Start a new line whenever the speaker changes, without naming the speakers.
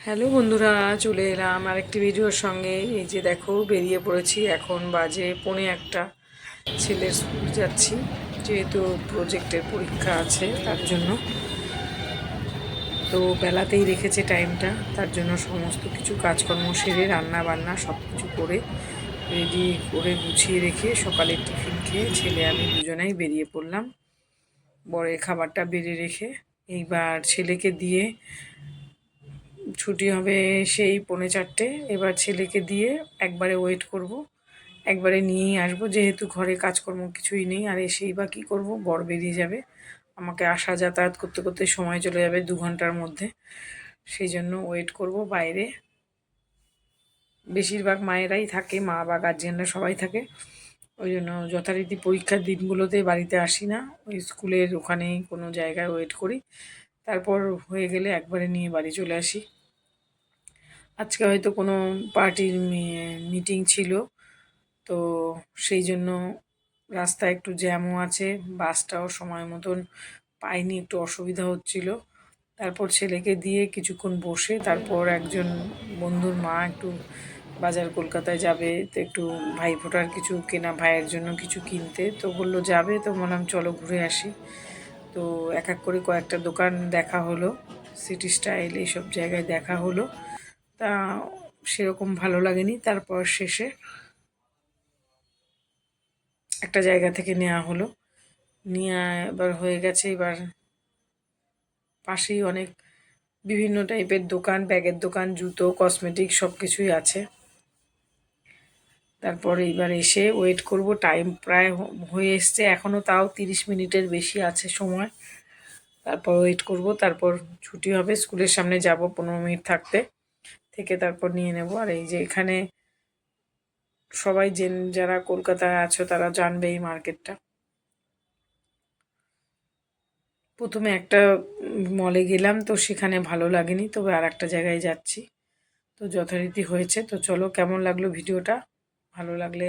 Hello বন্ধুরা, চলে এলাম আরেকটি ভিডিওর সঙ্গে। এই যে দেখো, বেরিয়ে পড়েছি। এখন বাজে পৌনে একটা। ছেলের স্কুল যাচ্ছি, যেহেতু প্রজেক্টের পরীক্ষা আছে, তার জন্য। তো বেলাতেই রেখেছে টাইমটা তার জন্য সমস্ত কিছু কাজকর্ম সেরে রান্না বান্না সব কিছু করে রেডি করে গুছিয়ে রেখে সকালে টিফিন খেয়ে ছেলে আমি দুজনেই বেরিয়ে পড়লাম। বরের খাবারটা বেড়ে রেখে এইবার ছেলেকে দিয়ে ছুটি হবে সেই পৌনে চারটে। এবার ছেলেকে দিয়ে একবারে ওয়েট করব। একবারে নিয়েই আসব। যেহেতু ঘরে কাজকর্ম কিছুই নেই, আর এসেই বা কী করব? বর বেরিয়ে যাবে। আমাকে আসা যাতায়াত করতে করতে সময় চলে যাবে দু ঘণ্টার মধ্যে। সেই জন্য ওয়েট করব বাইরে। বেশিরভাগ মায়েরাই থাকে, মা বা গার্জিয়ানরা সবাই থাকে। ওই জন্য যথারীতি পরীক্ষার দিনগুলোতে বাড়িতে আসি না। ওই স্কুলের ওখানেই কোনো জায়গায় ওয়েট করি। তারপর হয়ে গেলে একবারে নিয়ে বাড়ি চলে আসি। আজকে হয়তো কোনো পার্টির মিটিং ছিল, তো সেই জন্য রাস্তায় একটু জ্যামও আছে, বাসটাও সময় মতন পাইনি, একটু অসুবিধা হচ্ছিল। তারপর ছেলেকে দিয়ে কিছুক্ষণ বসে তারপর একজন বন্ধুর মা একটু বাজার কলকাতায় যাবে, তো একটু ভাই ফোটার কিছু কেনা ভাইয়ের জন্য কিছু কিনতে, তো বলল যাবে, তো বললাম চলো ঘুরে আসি। তো এক এক করে কয়েকটা দোকান দেখা হলো, সিটি স্টাইল এইসব জায়গায় দেখা হলো। তা সেরকম ভালো লাগেনি। তারপর শেষে একটা জায়গা থেকে নেওয়া হলো। নিয়ে এবার হয়ে গেছে এবার পাশেই অনেক বিভিন্ন টাইপের দোকান, ব্যাগের দোকান, জুতো কসমেটিক সব কিছুই আছে। তারপর এইবার এসে ওয়েট করব, টাইম প্রায় হয়ে এসছে। এখনও তাও তিরিশ মিনিটের বেশি আছে সময়। তারপর ওয়েট করব, তারপর ছুটি হবে। স্কুলের সামনে যাব পনেরো মিনিট থাকতে। থেকে তারপর নিয়ে নেব। আর এই যে এখানে সবাই যে যারা কলকাতায় আছো, তারা জানবে এই মার্কেটটা। প্রথমে একটা মলে গেলাম, তো সেখানে ভালো লাগেনি, তবে আর একটা জায়গায় যাচ্ছি। তো যথারীতি হয়েছে। তো চলো, কেমন লাগল ভিডিওটা? ভালো লাগলে